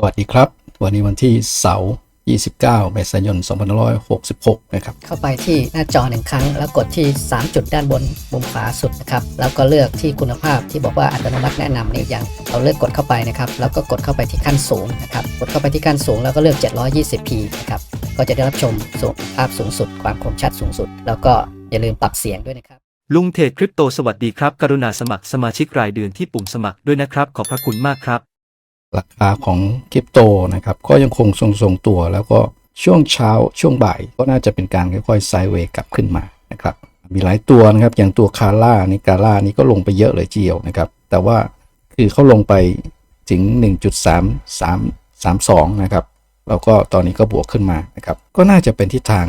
สวัสดีครับ วันนี้วันที่เสาร์29 เมษายน 2566 นะครับ เข้าไปที่หน้าจอหนึ่งครั้ง แล้วกดที่ 3 จุดด้านบนมุมขวาสุดนะครับ แล้วก็เลือกที่คุณภาพที่บอกว่าอัตโนมัติแนะนำนี่อย่างเราเลือกกดเข้าไปนะครับ แล้วก็กดเข้าไปที่ขั้นสูงนะครับ กดเข้าไปที่ขั้นสูงแล้วก็เลือก 720p นะครับ ก็จะได้รับชมสูงภาพสูงสุด ความคมชัดสูงสุด แล้วก็อย่าลืมปรับเสียงด้วยนะครับ ลุงเทรดคริปโตสวัสดีครับ กรุณาสมัครสมาชิกรายเดือนที่ปุ่มสมัครด้วยนะครับ ขอบพระคุณมากครับ ราคาของคริปโตนะครับก็ยังคงทรงๆตัว แล้วก็ช่วงเช้าช่วงบ่ายก็น่าจะเป็นการค่อยๆไซด์เวย์กลับขึ้นมานะครับมีหลายตัวนะครับอย่างตัวคาร่านี่คาร่านี่ก็ลงไปเยอะเลยเดียวนะครับแต่ว่าคือเขาลงไปถึง 1.3332 นะครับแล้วก็ตอนนี้ก็บวกขึ้นมานะครับก็น่าจะเป็นทิศทาง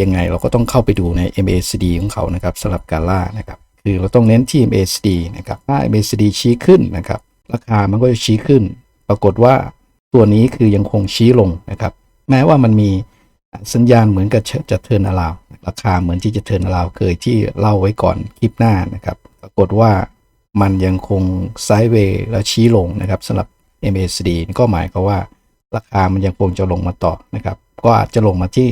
ยังไงเราก็ต้องเข้าไปดูใน MACD ของเขานะครับสำหรับกาล่านะครับคือเราต้องเน้นที่ MACD นะครับถ้า MACD ชี้ขึ้นนะครับราคามันก็จะชี้ขึ้น ปรากฏว่าตัวนี้คือยังคงชี้ลงนะครับ แม้ว่ามันมีสัญญาณเหมือนกับจะเทิร์นอลาวราคาเหมือนที่จะเทิร์นอลาวเคยที่เล่าไว้ก่อนคลิปหน้านะครับ ปรากฏว่ามันยังคงไซด์เวย์แล้วชี้ลงนะครับสำหรับ MACD ก็หมายความว่าราคามันยังคงจะลงมาต่อนะครับ ก็อาจจะลงมาที่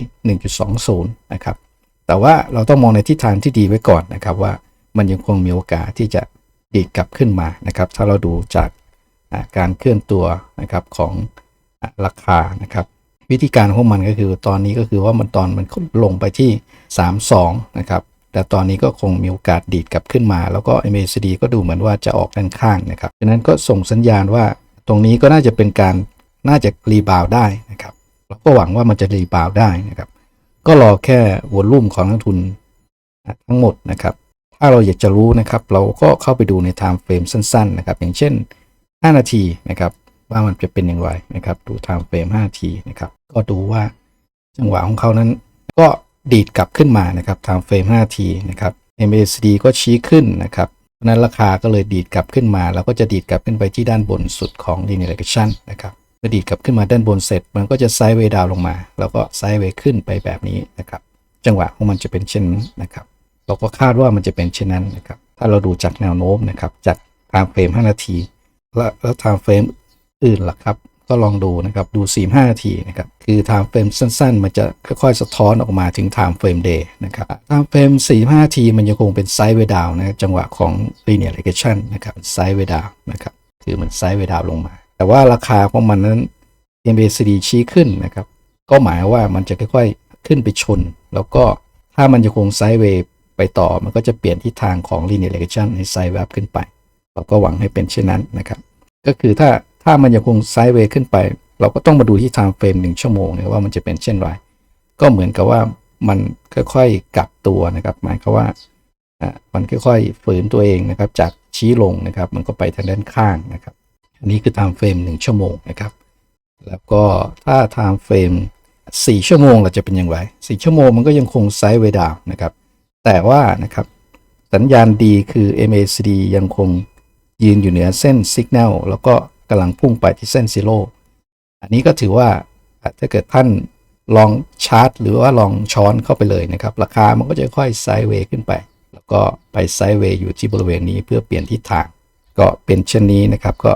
1.20 นะครับ แต่ว่าเราต้องมองในทิศทางที่ดีไว้ก่อนนะครับว่ามันยังคงมีโอกาสที่จะดีดกลับขึ้นมานะครับ ถ้าเราดูจาก การเคลื่อนตัวนะครับของราคานะครับ วิธีการของมันก็คือตอนนี้ก็คือว่ามันตอนมันลงไปที่ 32 นะครับ แต่ตอนนี้ก็คงมีโอกาสดีดกลับขึ้นมา แล้วก็ MACD ก็ดูเหมือนว่าจะออกด้านข้างนะครับดังนั้นก็ส่งสัญญาณว่าตรงนี้ก็น่าจะเป็นการน่าจะรีบาวได้นะครับเราก็หวังว่ามันจะรีบาวได้นะครับ ก็รอแค่วอลุ่มของนักทุนทั้งหมดนะครับ ถ้าเราอยากจะรู้นะครับ เราก็เข้าไปดูใน time frame สั้น ๆ นะครับ อย่างเช่น 5 นาทีนะครับ ว่ามันจะเป็นอย่างไรนะครับ ดู time frame 5นาทีนะครับ ก็ดูว่าจังหวะของเขานั้น ก็ดีดกลับขึ้นมานะครับ time frame 5นาทีนะครับ MACD ก็ชี้ขึ้นนะครับเพราะนั้นราคาก็เลยดีดกลับขึ้นมา แล้วก็จะดีดกลับขึ้นไปที่ด้านบนสุดของ linear regression นะครับเมื่อดีดกลับขึ้นมาด้านบนเสร็จ มันก็จะไซด์เวดาวลงมา แล้วก็ไซด์เวขึ้นไปแบบนี้นะครับ จังหวะของมันจะเป็นเช่นนั้นะครับ เราก็คาดว่ามันจะเป็นเช่นนั้นนะครับ ถ้าเราดูจากแนวโน้มนะครับ จาก time frame 5นาที แล้วแล้ว time frame อื่นล่ะครับ ก็ลองดูนะครับดู 45 นาทีนะครับ คือ time frame สั้น ๆ มันจะค่อยๆ สะท้อนออกมาถึง time frame day นะครับ time frame 45 นาที มันยังคงเป็น sideway down นะจังหวะของ linear regression นะครับ sideway down นะครับคือมัน sideway down ลงมา แต่ว่าราคาของมันนั้น MACD ชี้ขึ้นนะครับ ก็หมายว่ามันจะค่อยๆขึ้นไปชน แล้วก็ถ้ามันยังคง sideway ไปต่อมันก็จะเปลี่ยนทิศทางของ linear regression ให้ sideway up ขึ้นไป เราก็หวังให้เป็นเช่นนั้นนะครับ ก็คือถ้าถ้ามันยังคงไซด์เวย์ขึ้นไป เราก็ต้องมาดูที่ time frame หนึ่งชั่วโมงนะว่ามันจะเป็นเช่นไร ก็เหมือนกับว่ามันค่อยๆกลับตัวนะครับ หมายความว่าอ่ามันค่อยๆฝืนตัวเองนะครับ จากชี้ลงนะครับ มันก็ไปทางด้านข้างนะครับ อันนี้คือ time frame หนึ่งชั่วโมงนะครับ แล้วก็ถ้า time frame สี่ชั่วโมงเราจะเป็นอย่างไรสี่ชั่วโมงมันก็ยังคงไซด์เวย์ดาวนะครับ แต่ว่านะครับสัญญาณดีคือ MACD ยังคง ยืนอยู่เหนือเส้นสัญญาณแล้วก็กำลังพุ่งไปที่เส้นซีโร่อันนี้ก็ถือว่าถ้าเกิดท่านลองชาร์ตหรือว่าลองช้อนเข้าไปเลยนะครับ ราคามันก็จะค่อยไซด์เวย์ขึ้นไป แล้วก็ไปไซด์เวย์อยู่ที่บริเวณนี้เพื่อเปลี่ยนทิศทาง ก็เป็นเช่นนี้นะครับ ก็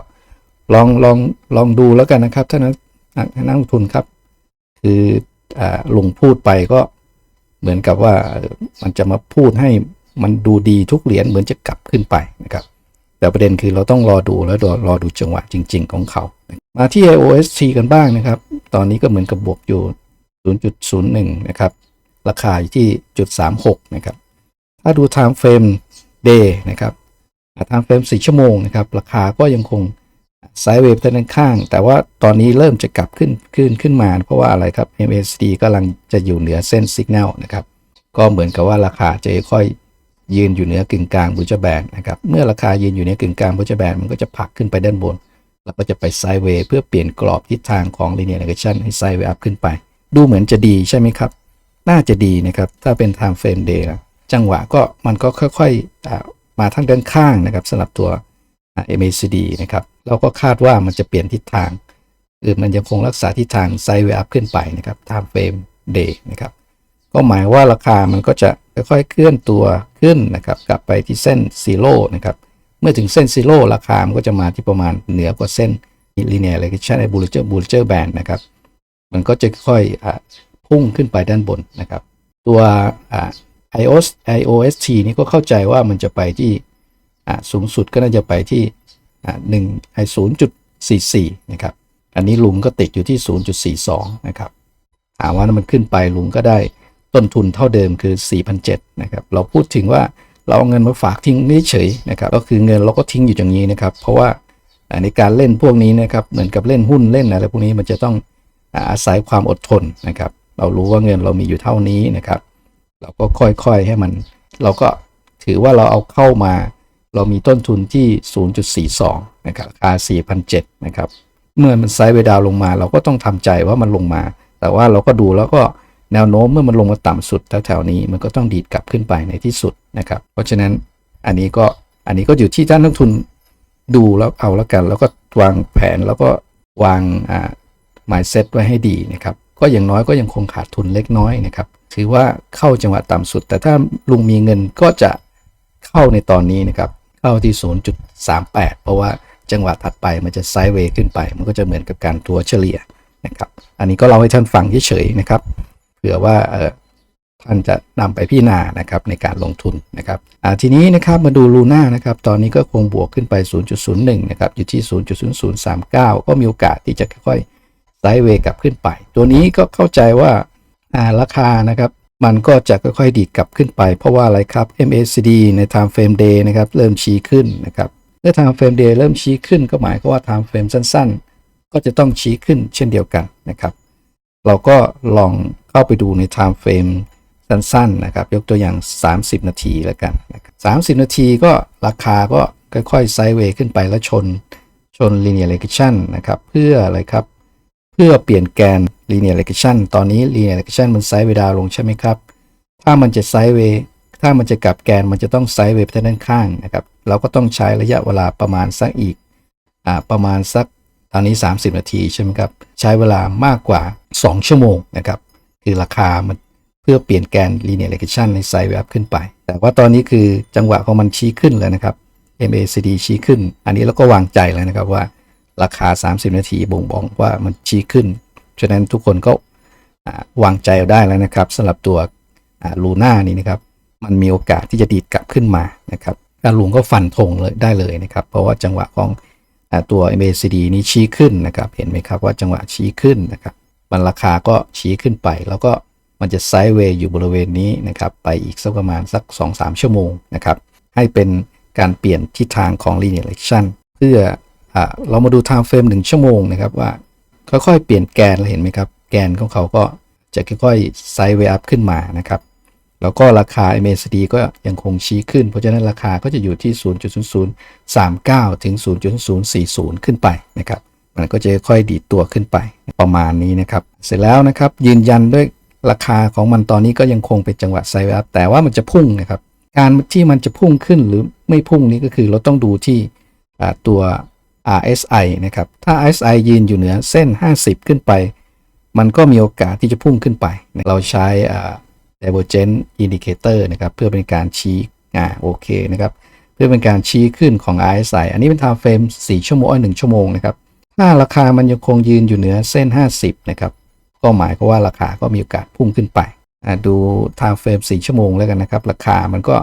ลองลองลองดูแล้วกันนะครับท่านนักนักลงทุนครับ คืออลุงพูดไปก็เหมือนกับว่ามันจะมาพูดให้มันดูดีทุกเหรียญเหมือนจะกลับขึ้นไปนะครับ แต่ประเด็นคือเราต้องรอดูแล้วรอรอดูจังหวะจริง ๆ ของเขา มาที่ AOST กันบ้างนะครับ ตอนนี้ก็เหมือนกับบวกอยู่ 0.01 นะครับ ราคาอยู่ที่จุด36 นะครับ ถ้าดู time frame day นะครับอ่า time frame 4 ชั่วโมงนะครับ ราคาก็ยังคงไซด์เวฟด้านข้าง แต่ว่าตอนนี้เริ่มจะกลับขึ้นขึ้นขึ้นมา เพราะว่าอะไรครับ MACD กำลังจะอยู่เหนือเส้นสัญญาณนะครับ ก็เหมือนกับว่าราคาจะค่อย ยืนอยู่เหนือกึ่งกลางบูจแบนนะครับ เมื่อราคายืนอยู่เหนือกึ่งกลางบูจแบนมันก็จะผลักขึ้นไปด้านบน แล้วก็จะไปไซด์เวย์เพื่อเปลี่ยนกรอบทิศทางของ linear regression ให้ไซด์เวย์อัพขึ้นไป ดูเหมือนจะดีใช่ไหมครับ น่าจะดีนะครับ ถ้าเป็น time frame day นะจังหวะก็มันก็ค่อยๆมาทางด้านข้างนะครับสำหรับตัวอ่า MACD นะครับเราก็คาดว่ามันจะเปลี่ยนทิศทางคือมันยังคงรักษาทิศทางไซด์เวย์อัพขึ้นไปนะครับ time frame day นะครับ ก็หมายว่าราคามันก็จะค่อยๆเคลื่อนตัวขึ้นนะครับ กลับไปที่เส้นซีโร่นะครับ เมื่อถึงเส้นซีโร่ราคามันก็จะมาที่ประมาณเหนือกว่าเส้น linear regression ไอ้ Bollinger Bollinger Band นะครับ มันก็จะค่อยอพุ่งขึ้นไปด้านบนนะครับ ตัวอ่า iOS iOST นี่ก็เข้าใจว่ามันจะไปที่สูงสุดก็น่าจะไปที่หนึ่งไอศูนย์จุดสี่สี่นะครับ อันนี้ลุงก็ติดอยู่ที่ศูนย์จุดสี่สองนะครับถามว่ามันขึ้นไปลุงก็ได้ ต้นทุนเท่าเดิมคือ4,007นะครับเราพูดถึงว่าเราเอาเงินมาฝากทิ้งนี่เฉยนะครับก็คือเงินเราก็ทิ้งอยู่อย่างนี้นะครับเพราะว่าอ่าในการเล่นพวกนี้นะครับเหมือนกับเล่นหุ้นเล่นอะไรพวกนี้มันจะต้องอาศัยความอดทนนะครับ เรารู้ว่าเงินเรามีอยู่เท่านี้นะครับ เราก็ค่อยๆให้มัน เราก็ถือว่าเราเอาเข้ามา เรามีต้นทุนที่ 0.42 นะครับราคา4,007นะครับ เมื่อมันไซด์เวดาวลงมา เราก็ต้องทำใจว่ามันลงมา แต่ว่าเราก็ดูแล้วก็ แนวโน้มเมื่อมันลงมาต่ำสุดแถวๆนี้มันก็ต้องดีดกลับขึ้นไปในที่สุดนะครับ เพราะฉะนั้นอันนี้ก็อันนี้ก็อยู่ที่ท่านนักทุนดูแล้วเอาแล้วกัน แล้วก็วางแผนแล้วก็วางอ่า mindset ไว้ให้ดีนะครับ ก็อย่างน้อยก็ยังคงขาดทุนเล็กน้อยนะครับถือว่าเข้าจังหวะต่ำสุด แต่ถ้าลุงมีเงินก็จะเข้าในตอนนี้นะครับ เข้าที่ 0.38 เพราะว่าจังหวะถัดไปมันจะไซด์เวย์ขึ้นไป มันก็จะเหมือนกับการตัวเฉลี่ยนะครับ อันนี้ก็เล่าให้ท่านฟังเฉยๆนะครับ เผื่อว่าท่านจะนำไปพิจารณานะครับในการลงทุนนะครับทีนี้นะครับมาดูลูน่านะครับตอนนี้ก็คงบวกขึ้นไป 0.01 นะครับอยู่ที่ 0.0039 ก็มีโอกาสที่จะค่อยๆไซด์เวย์กลับขึ้นไป ตัวนี้ก็เข้าใจว่าอ่าราคานะครับมันก็จะค่อยๆดีดกลับขึ้นไป เพราะว่าอะไรครับ MACD ใน time frame day นะครับเริ่มชี้ขึ้นนะครับเมื่อ time frame day เริ่มชี้ขึ้นก็หมายความว่า time frame สั้น ๆ ก็จะต้องชี้ขึ้นเช่นเดียวกันนะครับ เราก็ลอง เข้าไปดูใน time frame สั้นๆนะครับ ยกตัวอย่าง 30 นาทีแล้วกันนะครับ30 นาทีก็ราคาก็ค่อยๆไซด์เวย์ขึ้นไปแล้วชนชน linear regression นะครับ เพื่ออะไรครับ เพื่อเปลี่ยนแกน linear regression ตอนนี้ linear regression มันไซด์เวดาวลงใช่ไหมครับ ถ้ามันจะไซด์เวย์ถ้ามันจะกลับแกนมันจะต้องไซด์เวย์ไปทางด้านข้างนะครับ เราก็ต้องใช้ระยะเวลาประมาณสักอีกอ่าประมาณสักตอนนี้ 30 นาทีใช่ไหมครับ ใช้เวลามากกว่า 2 ชั่วโมงนะครับ คือราคามันเพื่อเปลี่ยนแกน linear regression ในไซด์เวย์ขึ้นไป แต่ว่าตอนนี้คือจังหวะของมันชี้ขึ้นแล้วนะครับ MACD ชี้ขึ้น อันนี้เราก็วางใจแล้วนะครับว่าราคา 30 นาทีบ่งบอกว่ามันชี้ขึ้น ฉะนั้นทุกคนก็วางใจได้แล้วนะครับสำหรับตัวลูน่านี่นะครับ มันมีโอกาสที่จะดีดกลับขึ้นมานะครับการลุงก็ฟันธงเลยได้เลยนะครับ เพราะว่าจังหวะของอตัว MACD นี้ชี้ขึ้นนะครับ เห็นไหมครับว่าจังหวะชี้ขึ้นนะครับ มันราคาก็ชี้ขึ้นไป แล้วก็มันจะไซด์เวย์อยู่บริเวณนี้นะครับไปอีกสักประมาณสัก 2-3 ชั่วโมงนะครับให้เป็นการเปลี่ยนทิศทางของ linear regression เพื่ออาเรามาดู time frame 1 ชั่วโมงนะครับว่าค่อยๆ เปลี่ยนแกนเลยเห็นไหมครับ แกนของเขาก็จะค่อยๆไซด์เวย์อัพขึ้นมานะครับแล้วก็ราคา MACD ก็ยังคงชี้ขึ้น เพราะฉะนั้นราคาก็จะอยู่ที่ 0.0039 ถึง 0.0040 ขึ้นไปนะครับ มันก็จะค่อยๆดีดตัวขึ้นไป ประมาณนี้นะครับ เสร็จแล้วนะครับยืนยันด้วยราคาของมันตอนนี้ก็ยังคงเป็นจังหวะไซด์เวย์อัพแต่ว่ามันจะพุ่งนะครับ การที่มันจะพุ่งขึ้นหรือไม่พุ่งนี้ก็คือเราต้องดูที่ตัว RSI นะครับ ถ้า RSI ยืนอยู่เหนือเส้น 50 ขึ้นไป มันก็มีโอกาสที่จะพุ่งขึ้นไป เราใช้ divergent indicator นะครับ เพื่อเป็นการชี้อ่าโอเคนะครับ เพื่อเป็นการชี้ขึ้นของ RSI อันนี้เป็น time frame 4ชั่วโมงอ้ย1ชั่วโมงนะครับ ถ้าราคามันยังคงยืนอยู่เหนือเส้น 50 นะครับ ก็หมายความว่าราคาก็มีโอกาสพุ่งขึ้นไป ดู time frame 4ชั่วโมงแล้วกันนะครับ ราคามันก็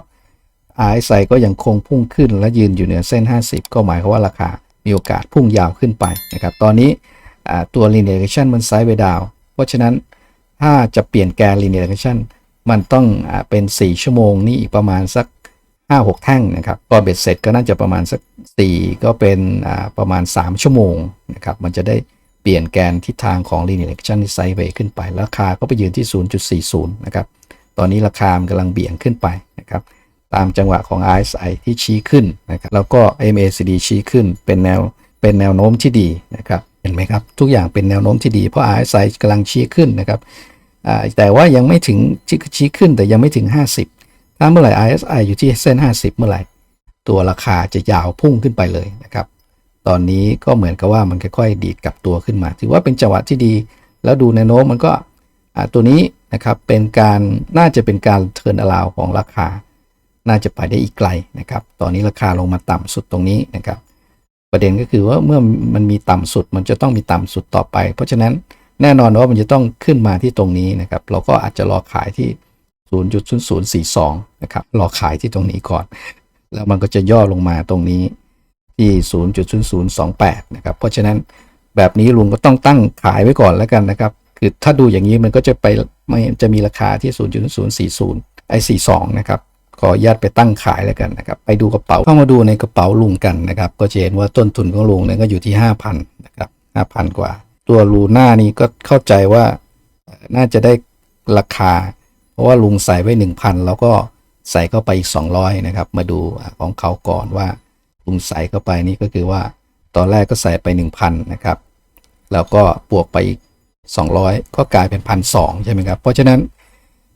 RSI ก็ยังคงพุ่งขึ้นและยืนอยู่เหนือเส้น 50 ก็หมายความว่าราคามีโอกาสพุ่งยาวขึ้นไปนะครับ ตอนนี้ตัว linear regression มันไซด์ไปดาว เพราะฉะนั้นถ้าจะเปลี่ยนแกน linear regression มันต้องอเป็น 4 ชั่วโมงนี่อีกประมาณสัก 5-6 แท่งนะครับ ก็เบ็ดเสร็จก็น่าจะประมาณสัก 4 ก็เป็นประมาณ 3 ชั่วโมง นะครับ มันจะได้เปลี่ยนแกนทิศทางของ linear regression ไซด์เวย์ขึ้นไป ราคาก็ไปยืนที่ 0.40 นะครับ ตอนนี้ราคามันกำลังเบี่ยงขึ้นไปนะครับ ตามจังหวะของ RSI ที่ชี้ขึ้นนะครับ แล้วก็ MACD ชี้ขึ้น เป็นแนว เป็นแนวโน้มที่ดีนะครับ เห็นไหมครับ ทุกอย่างเป็นแนวโน้มที่ดี เพราะ RSI กำลังชี้ขึ้นนะครับ แต่ว่ายังไม่ถึงชี้ชี้ขึ้น แต่ยังไม่ถึง 50 ถ้าเมื่อไหร่ RSI อยู่ที่เส้น 50 เมื่อไหร่ ตัวราคาจะยาวพุ่งขึ้นไปเลยนะครับ ตอนนี้ก็เหมือนกับว่ามันค่อยๆดีดกลับตัวขึ้นมา ถือว่าเป็นจังหวะที่ดี แล้วดูแนวโน้มมันก็ตัวนี้นะครับเป็นการน่าจะเป็นการเทิร์นอลาวของราคา น่าจะไปได้อีกไกลนะครับ ตอนนี้ราคาลงมาต่ำสุดตรงนี้นะครับ ประเด็นก็คือว่าเมื่อมันมีต่ำสุดมันจะต้องมีต่ำสุดต่อไป เพราะฉะนั้นแน่นอนว่ามันจะต้องขึ้นมาที่ตรงนี้นะครับ เราก็อาจจะรอขายที่ 0.0042 นะครับ รอขายที่ตรงนี้ก่อน แล้วมันก็จะย่อลงมาตรงนี้ ที่ 0.0028 นะครับ เพราะฉะนั้นแบบนี้ลุงก็ต้องตั้งขายไว้ก่อนแล้วกันนะครับ คือถ้าดูอย่างนี้มันก็จะไปไม่จะมีราคาที่ 0.0040 ไอ้42 นะครับ ขออนุญาตไปตั้งขายแล้วกันนะครับ ไปดูกระเป๋าเข้ามาดูในกระเป๋าลุงกันนะครับ ก็จะเห็นว่าต้นทุนของลุงเนี่ยก็อยู่ที่ 5,000 นะครับ 5,000 กว่า ตัวลูน่านี่ก็เข้าใจว่าน่าจะได้ราคา เพราะว่าลุงใส่ไว้ 1,000 แล้วก็ใส่เข้าไปอีก 200 นะครับ มาดูของเขาก่อนว่าุงใส่เข้าไปนี่ก็คือว่า ตอนแรกก็ใส่ไป 1,000 นะครับ แล้วก็บวกไปอีก 200 ก็กลายเป็นพันสใช่ไหมครับ เพราะฉะนั้น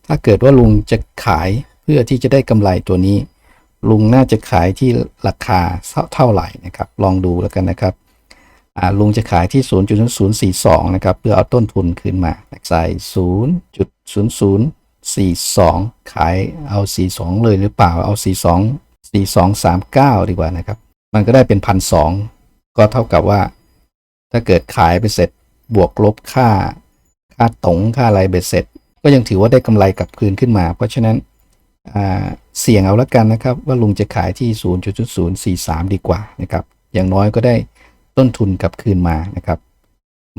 ถ้าเกิดว่าลุงจะขายเพื่อที่จะได้กำไรตัวนี้ ลุงน่าจะขายที่ราคาเท่าไหร่นะครับ ลองดูแล้วกันนะครับลุงจะขายที่ 0.042 นะครับ เพื่อเอาต้นทุนคืนมา ใส่ 0.0042 ขายเอา 42 เลยหรือเปล่า เอา 42 4239 ดีกว่านะครับ มันก็ได้เป็นพันสองก็เท่ากับว่า ถ้าเกิดขายไปเสร็จบวกลบค่า ค่าตรงค่าอะไรเบ็ดเสร็จ ก็ยังถือว่าได้กำไรกลับคืนขึ้นมา เพราะฉะนั้นเสี่ยงเอาละกันนะครับ ว่าลุงจะขายที่ 0.043 ดีกว่านะครับ อย่างน้อยก็ได้ต้นทุนกลับคืนมานะครับ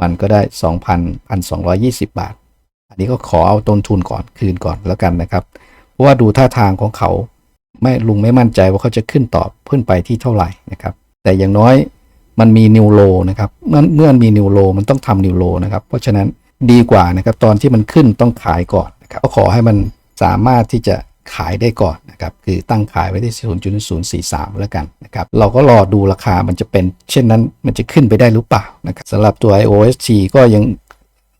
มันก็ได้2,000 1,220 บาท อันนี้ก็ขอเอาต้นทุนก่อนคืนก่อนแล้วกันนะครับ เพราะว่าดูท่าทางของเขา ไม่ลุงไม่มั่นใจว่าเขาจะขึ้นต่อขึ้นไปที่เท่าไหร่นะครับ แต่อย่างน้อยมันมีนิวโลนะครับ เมื่อเมื่อมีนิวโลมันต้องทำนิวโลนะครับ เพราะฉะนั้นดีกว่านะครับ ตอนที่มันขึ้นต้องขายก่อนนะครับก็ขอให้มันสามารถที่จะขายได้ก่อนนะครับ คือตั้งขายไว้ที่ 0.043 แล้วกันนะครับ เราก็รอดูราคามันจะเป็น เช่นนั้นมันจะขึ้นไปได้หรือเปล่านะครับสำหรับตัว IOST ก็ยัง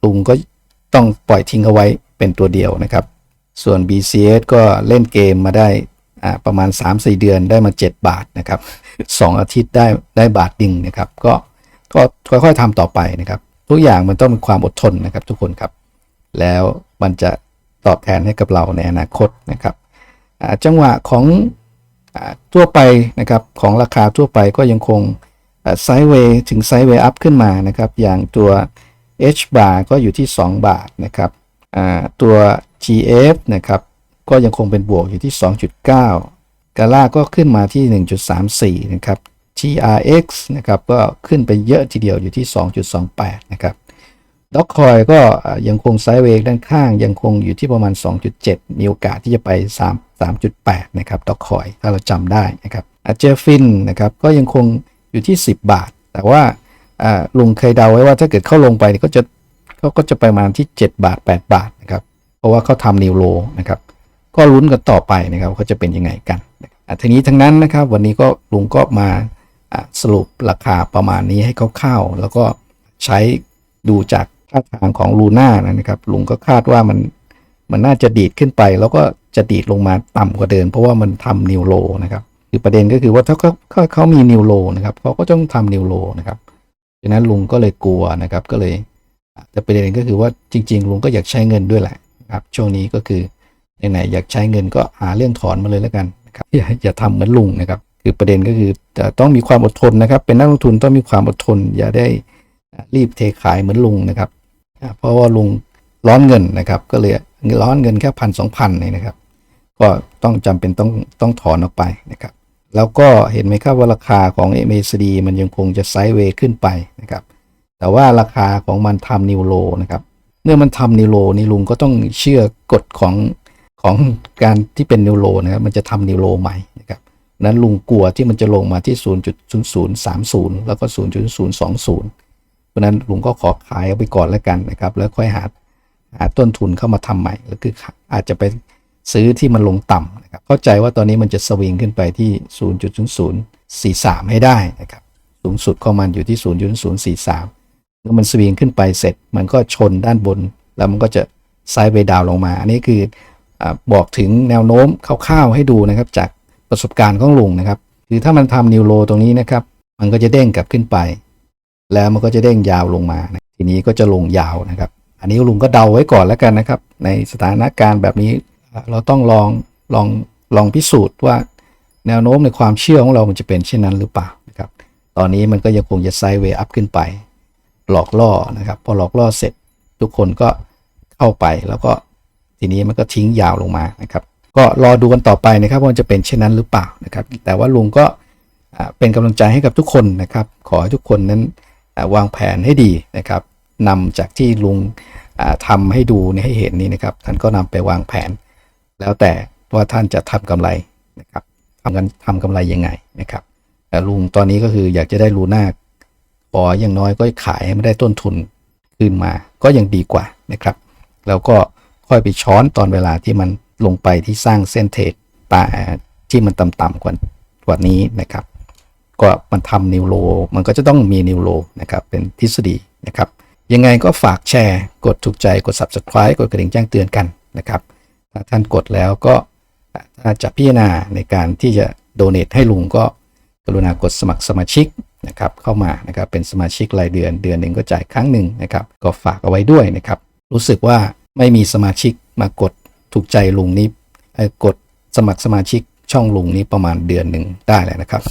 ลุงก็ต้องปล่อยทิ้งเอาไว้เป็นตัวเดียวนะครับ ส่วน BCS ก็เล่นเกมมาได้ อ่าประมาณ 3-4 เดือนได้มา 7 บาทนะครับ 2 อาทิตย์ได้ได้บาทดิงนะครับ ก็ก็ค่อยๆทำต่อไปนะครับ ทุกอย่างมันต้องมีความอดทนนะครับ ทุกคนครับ แล้วมันจะตอบแทนให้กับเราในอนาคตนะครับจังหวะของอทั่วไปนะครับของราคาทั่วไปก็ยังคงไซด์เวย์ถึงไซด์เวย์อัพขึ้นมานะครับ อย่างตัว H bar ก็อยู่ที่ 2 บาทนะครับตัว GF นะครับ ก็ยังคงเป็นบวกอยู่ที่ 2.9 กาล่าก็ขึ้นมาที่ 1.34 นะครับ TRX นะครับก็ขึ้นไปเยอะทีเดียวอยู่ที่ 2.28 นะครับด็อกคอยก็ยังคงไซด์เวย์ด้านข้างยังคงอยู่ที่ประมาณ 2.7 มีโอกาสที่จะไป 3 3.8 นะครับด็อกคอยถ้าเราจำได้นะครับเจฟินนะครับก็ยังคงอยู่ที่ 10 บาท แต่ว่าลุงเคยเดาไว้ว่าถ้าเกิดเข้าลงไปก็จะเขาก็จะไปมาที่ 7 บาท 8 บาทนะครับเพราะว่าเขาทำนิวโลนะครับ ก็ลุ้นกันต่อไปนะครับเขาจะเป็นยังไงกันอะทีนี้ทั้งนั้นนะครับ วันนี้ก็ลุงก็มาสรุปราคาประมาณนี้ให้คร่าวๆแล้วก็ใช้ดูจากท่าทางของลูน่านะครับ ลุงก็คาดว่ามันมันน่าจะดีดขึ้นไป แล้วก็จะดีดลงมาต่ำกว่าเดิมเพราะว่ามันทำนิวโลนะครับคือประเด็นก็คือว่าถ้าเขาเขาเขามีนิวโลนะครับเขาก็ต้องทำนิวโลนะครับดังนั้นลุงก็เลยกลัวนะครับก็เลยแต่ประเด็นก็คือว่าจริง ๆ ลุงก็อยากใช้เงินด้วยแหละครับช่วงนี้ก็คือ ไหนๆอยากใช้เงินก็หาเรื่องถอนมาเลยแล้วกันนะครับอย่าอย่าทำเหมือนลุงนะครับ คือประเด็นก็คือต้องมีความอดทนนะครับ เป็นนักลงทุนต้องมีความอดทน อย่าได้รีบเทขายเหมือนลุงนะครับ เพราะว่าลุงร้อนเงินนะครับ ก็เลยร้อนเงินแค่พันสองพันนี่นะครับ ก็ต้องจำเป็นต้องต้องถอนออกไปนะครับ แล้วก็เห็นไหมครับว่าราคาของ MACD มันยังคงจะไซด์เวย์ขึ้นไปนะครับ แต่ว่าราคาของมันทำนิวโลนะครับ เมื่อมันทำนิวโลนี่ลุงก็ต้องเชื่อกฎของ ของการที่เป็นนิวโลนะครับมันจะทำนิวโลใหม่นะครับนั้นลุงกลัวที่มันจะลงมาที่ 0.0030 แล้วก็ 0.020 เพราะนั้นลุงก็ขอขายเอาไปก่อนแล้วกันนะครับ แล้วค่อยหาหาต้นทุนเข้ามาทำใหม่แล้วคืออาจจะไปซื้อที่มันลงต่ำนะครับเข้าใจว่าตอนนี้มันจะสวิงขึ้นไปที่ 0.0043 ให้ได้นะครับสูงสุดของมันอยู่ที่ 0.043เมื่อมันสวิงขึ้นไปเสร็จ มันก็ชนด้านบน แล้วมันก็จะไซด์เวดาวลงมา อันนี้คือ บอกถึงแนวโน้มคร่าวๆให้ดูนะครับ จากประสบการณ์ของลุงนะครับ คือถ้ามันทำนิวโลตรงนี้นะครับ มันก็จะเด้งกลับขึ้นไป แล้วมันก็จะเด้งยาวลงมานะทีนี้ก็จะลงยาวนะครับ อันนี้ลุงก็เดาไว้ก่อนแล้วกันนะครับ ในสถานการณ์แบบนี้เราต้องลองลองลองพิสูจน์ว่าแนวโน้มในความเชื่อของเรามันจะเป็นเช่นนั้นหรือเปล่านะครับ ตอนนี้มันก็ยังคงจะไซด์เวย์อัพขึ้นไป หลอกล่อนะครับ พอหลอกล่อเสร็จทุกคนก็เข้าไปแล้วก็ ทีนี้มันก็ทิ้งยาวลงมานะครับ ก็รอดูกันต่อไปนะครับว่ามันจะเป็นเช่นนั้นหรือเปล่านะครับ แต่ว่าลุงก็เป็นกำลังใจให้กับทุกคนนะครับ ขอให้ทุกคนนั้นวางแผนให้ดีนะครับนำจากที่ลุงอ่าทำให้ดูนี่ให้เห็นนี่นะครับท่านก็นำไปวางแผน แล้วแต่ว่าท่านจะทำกำไรนะครับทำกันทำกำไรยังไงนะครับแต่ลุงตอนนี้ก็คืออยากจะได้รูน่าขออย่างน้อยก็ขายให้มันได้ต้นทุนคืนมาก็ยังดีกว่านะครับ แล้วก็ ค่อยไปช้อนตอนเวลาที่มันลงไปที่สร้างเส้นเทรดตาที่มันต่ำๆกว่ากว่านี้นะครับ ก็มันทำนิวโลมันก็จะต้องมีนิวโลนะครับเป็นทฤษฎีนะครับ ยังไงก็ฝากแชร์ กดถูกใจกด subscribe กดกระดิ่งแจ้งเตือนกันนะครับถ้าท่านกดแล้วก็ถ้าจะพิจารณาในการที่จะโดเน a ให้ลุงก็กรุณากดสมัครสมาชิกนะครับเข้ามานะครับเป็นสมาชิกรายเดือนเดือนหนึ่งก็จ่ายครั้งหนึ่งนะครับ ก็ฝากเอาไว้ด้วยนะครับ รู้สึกว่า ไม่มีสมาชิกมากดถูกใจลุงนี้กดสมัครสมาชิกช่องลุงนี้ประมาณเดือนหนึ่งได้แล้วนะครับ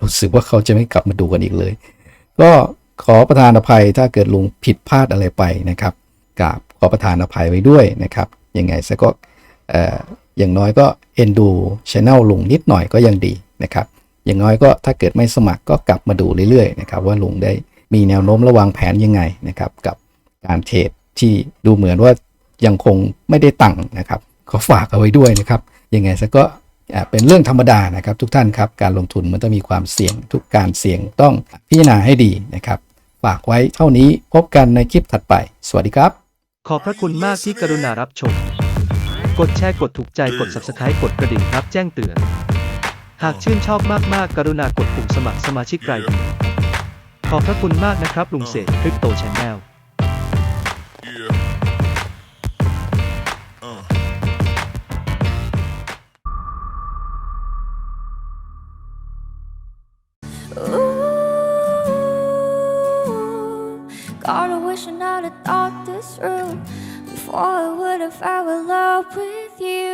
รู้สึกว่าเขาจะไม่กลับมาดูกันอีกเลย ก็ขอประทานอภัยถ้าเกิดลุงผิดพลาดอะไรไปนะครับกราบขอประทานอภัยไว้ด้วยนะครับ ยังไงซะก็อย่างน้อยก็เอ็นดูช anel ลุงนิดหน่อยก็ยังดีนะครับ อย่างน้อยก็ถ้าเกิดไม่สมัครก็กลับมาดูเรื่อยๆนะครับว่าลุงได้มีแนวโน้มระวางแผนยังไงนะครับ กับการเทรด ที่ดูเหมือนว่ายังคงไม่ได้ตังค์นะครับขอฝากเอาไว้ด้วยนะครับยังไงซะก็เป็นเรื่องธรรมดานะครับ ทุกท่านครับการลงทุนมันต้องมีความเสี่ยงทุกการเสี่ยงต้องพิจารณาให้ดีนะครับ ฝากไว้เท่านี้พบกันในคลิปถัดไป สวัสดีครับ ขอบพระคุณมากที่กรุณารับชม กดแชร์กดถูกใจกด subscribe กดกระดิ่งรับแจ้งเตือน หากชื่นชอบมากๆ กรุณากดปุ่มสมัครสมาชิกรายเดือนขอบพระคุณมากนะครับลุงเสกคริปโตชแนล love with you.